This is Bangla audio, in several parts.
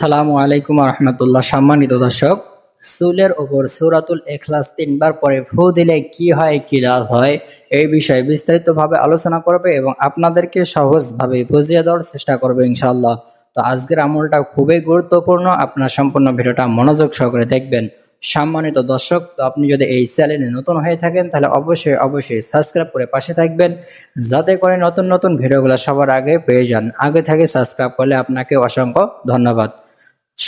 আসসালামু আলাইকুম রহমতুল্লাহ। সম্মানিত দর্শক চুলের ওপর সুরাতুল এখলাস তিনবার পরে ফু দিলে কি হয়, কি লাভ হয়, এই বিষয়ে বিস্তারিতভাবে আলোচনা করবে এবং আপনাদেরকে সহজভাবে বুঝিয়ে দেওয়ার চেষ্টা করবে ইনশাল্লাহ তো আজকের আমলটা খুবই গুরুত্বপূর্ণ, আপনার সম্পূর্ণ ভিডিওটা মনোযোগ সহকারে দেখবেন। সম্মানিত দর্শক, তো আপনি যদি এই চ্যানেলে নতুন হয়ে থাকেন, তাহলে অবশ্যই অবশ্যই সাবস্ক্রাইব করে পাশে থাকবেন। যাতে করে নতুন নতুন ভিডিওগুলো সবার আগে পেয়ে যান। আগে থেকে সাবস্ক্রাইব করলে আপনাকে অসংখ্য ধন্যবাদ।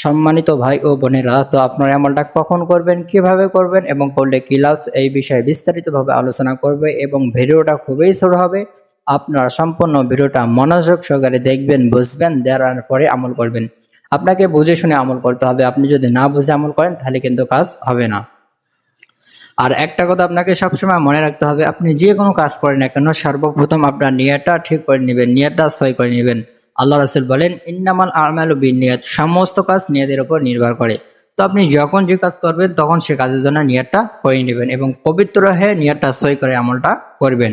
সম্মানিত ভাই ও বোনেরা, তো আপনারা আমলটা কখন করবেন, কীভাবে করবেন এবং করলে কি লাভ, এই বিষয়ে বিস্তারিতভাবে আলোচনা করবে এবং ভিডিওটা খুবই ছোট হবে। আপনারা সম্পূর্ণ ভিডিওটা মনোযোগ সহকারে দেখবেন, বুঝবেন, দেওয়ার পরে আমল করবেন। আপনাকে বুঝে শুনে আমল করতে হবে। আপনি যদি না বুঝে আমল করেন, তাহলে কিন্তু কাজ হবে না। আর একটা কথা আপনাকে সবসময় মনে রাখতে হবে, আপনি যে কোনো কাজ করেন না কেন, সর্বপ্রথম আপনার নিয়াটা ঠিক করে নেবেন নিয়াটা সই করে নেবেন। আল্লাহ রাসুল বলেন, ইন্নামাল আমাল বিন নিয়াত সমস্ত কাজ নিয়াদের উপর নির্ভর করে। তো আপনি যখন যে কাজ করবেন, তখন সে কাজের জন্য নিয়ারটা করে নেবেন এবং পবিত্র হয়ে নিয়ারটা সই করে আমলটা করবেন।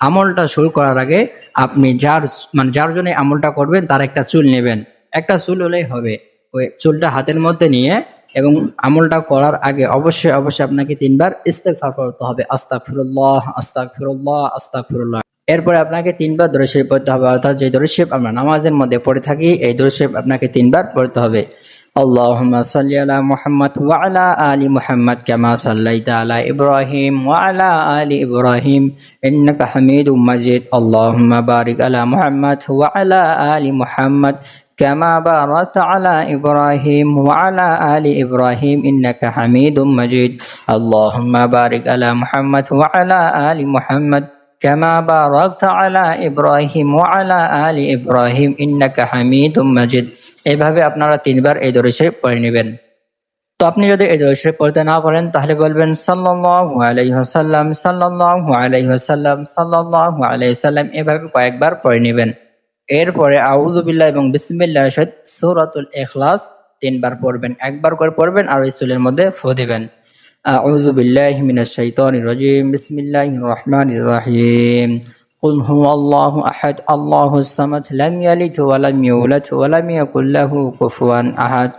আমলটা শুরু করার আগে আপনি যার মানে যার জন্য আমলটা করবেন, তার একটা চুল নেবেন। একটা চুল হলেই হবে। ওই চুলটা হাতের মধ্যে নিয়ে এবং আমলটা করার আগে অবশ্যই অবশ্যই আপনাকে তিনবার ইস্তেগফার করতে হবে। আস্তাক ফিরুল্লাহ আস্তাক ফিরুল্লাহ আস্তাক ফিরুল্লাহ এরপরে আপনাকে তিনবার দরুদ পড়তে হবে, অর্থাৎ যে দরুদ আমরা নামাজের মধ্যে পড়ে থাকি, এই দরুদ আপনাকে তিনবার পড়তে হবে। আল্লাহুম্মা সাল্লি আলা মুহাম্মদ ওয়া মুহাম্মদ কামা সাল্লাইতা আলা ইব্রাহিম ওয়া আলা আলি ইব্রাহিম, ইন্নাকা হামিদুম মাজিদ। আল্লাহুম্মা বারিক আলা ওয়া আলা আলি মুহাম্মদ কামা বারাকতা আলা ইব্রাহিম ওয়া আলা আলি ইব্রাহিম, ইন্নাকা হামিদুম মাজিদ। আলা মুহাম্মদ ওয়া আলা মুহাম্মদ كما باركت على إبراهيم وعلى آل إبراهيم إنك حميد مجيد এভাবে আপনারা তিনবার এই দরশে পড়ে নেবেন তো আপনি যদি এই দরশে পড়তে না পারেন তাহলে বলবেন সাল্লাল্লাহু আলাইহি ওয়াসাল্লাম সাল্লাল্লাহু আলাইহি ওয়াসাল্লাম সাল্লাল্লাহু আলাইহি ওয়াসাল্লাম এভাবে কয়েকবার পড়ে নেবেন এরপরে আউযু বিল্লাহ এবং বিসমিল্লাহির সহিত সূরাতুল ইখলাস তিনবার পড়বেন একবার করে পড়বেন আর ওই চুলের মধ্যে ফু দিবেন আউযু বিল্লাহি মিনাশ শাইতানির রাজিম বিসমিল্লাহির রহমানির রহিম قل هو الله أحد الله الصمد لم يلد ولم يولد ولم يكن له كفوا أحد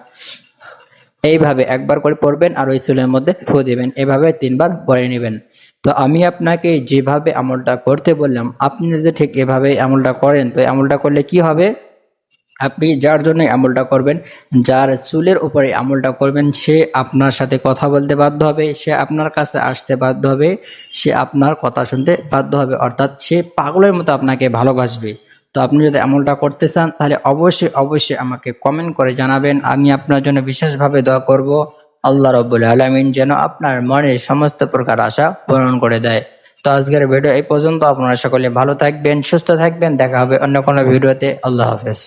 এইভাবে একবার করে পড়বেন আর ওই চুলের মধ্যে ফু দিবেন এভাবে তিনবার পরে নেবেন তো আমি আপনাকে যেভাবে আমলটা করতে বললাম আপনি যে ঠিক এভাবে আমলটা করেন তো এই আমলটা করলে কি হবে আপনি যার জন্য আমলটা করবেন, যার চুলের উপরে আমলটা করবেন, সে আপনার সাথে কথা বলতে বাধ্য হবে, সে আপনার কাছে আসতে বাধ্য হবে, সে আপনার কথা শুনতে বাধ্য হবে, অর্থাৎ সে পাগলের মতো আপনাকে ভালোবাসবে। তো আপনি যদি আমলটা করতে চান, তাহলে অবশ্যই অবশ্যই আমাকে কমেন্ট করে জানাবেন। আমি আপনার জন্য বিশেষভাবে দোয়া করব, আল্লাহ রব্বুল আলমিন যেন আপনার মনের সমস্ত প্রকার আশা পূরণ করে দেয়। তো আজকের ভিডিও এই পর্যন্ত, আপনারা সকলে ভালো থাকবেন, সুস্থ থাকবেন, দেখা হবে অন্য কোনো ভিডিওতে আল্লাহ হাফেজ।